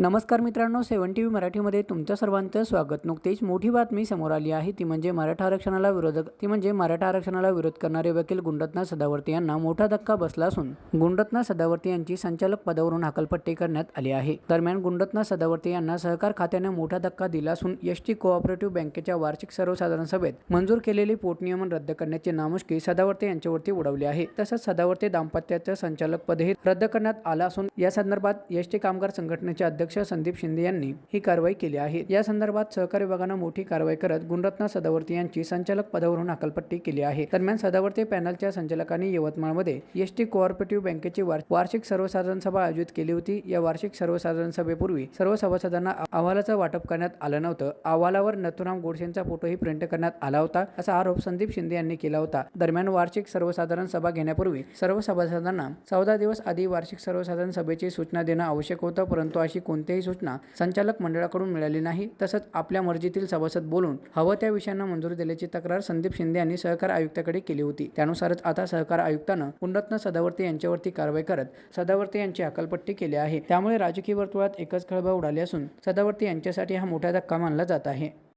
नमस्कार मित्रांनो सेवन T V मराठीमध्ये तुमच्या सर्वांचं स्वागत. नुकतीच मोठी बातमी समोर आली आहे. ती म्हणजे मराठा आरक्षणाला विरोधक ती म्हणजे मराठा आरक्षणाला विरोध करणारे वकील गुंडत्ना सदावर्ती यांना मोठा धक्का बसला असून गुंडतना सदावर्ती यांची संचालक पदावरून हकलपट्टी करण्यात आली आहे. दरम्यान गुंडतना सदावर्ती यांना सहकार खात्याने मोठा धक्का दिला असून एस टी कोऑपरेटिव्ह बँकेच्या वार्षिक सर्वसाधारण सभेत मंजूर केलेली पोटनियमन रद्द करण्याची नामुष्की सदावर्ती यांच्यावरती उडवली आहे. तसंच सदावर्ती दाम्पत्याचं संचालक पदही रद्द करण्यात आलं असून या संदर्भात एस टी कामगार संघटनेचे अध्यक्ष संदीप शिंदे यांनी ही कारवाई केली आहे. या संदर्भात सहकार विभागानं मोठी कारवाई करत गुणरत्न सदावर्ती यांची संचालक पदावरून हकालपट्टी केली आहे. दरम्यान सदावर्ती पॅनलच्या संचालकांनी यवतमाळमध्ये एस टी कोऑपरेटिव्ह बँकेची वार्षिक सर्वसाधारण सभा आयोजित केली होती. या वार्षिक सर्वसाधारण सभेपूर्वी सर्व सभासदांना अहवालाचं वाटप करण्यात आलं नव्हतं. अहवालावर नथुराम गोडसेंचा फोटोही प्रिंट करण्यात आला होता असा आरोप संदीप शिंदे यांनी केला होता. दरम्यान वार्षिक सर्वसाधारण सभा घेण्यापूर्वी सर्व सभासदांना चौदा दिवस आधी वार्षिक सर्वसाधारण सभेची सूचना देणं आवश्यक होतं परंतु अशी कोणत्याही सूचना संचालक मंडळाकडून मिळाली नाही तसंच आपल्या मर्जीतील सभासद बोलून हवं त्या विषयांना मंजुरी दिल्याची तक्रार संदीप शिंदे यांनी सहकार आयुक्ताकडे केली होती. त्यानुसारच आता सहकार आयुक्तानं पुनरत्न सदावर्ती यांच्यावरती कारवाई करत सदावर्ती यांची अकलपट्टी केली आहे. त्यामुळे राजकीय वर्तुळात एकच खळबळ उडाली असून सदावर्ती यांच्यासाठी हा मोठा धक्का मानला जात आहे.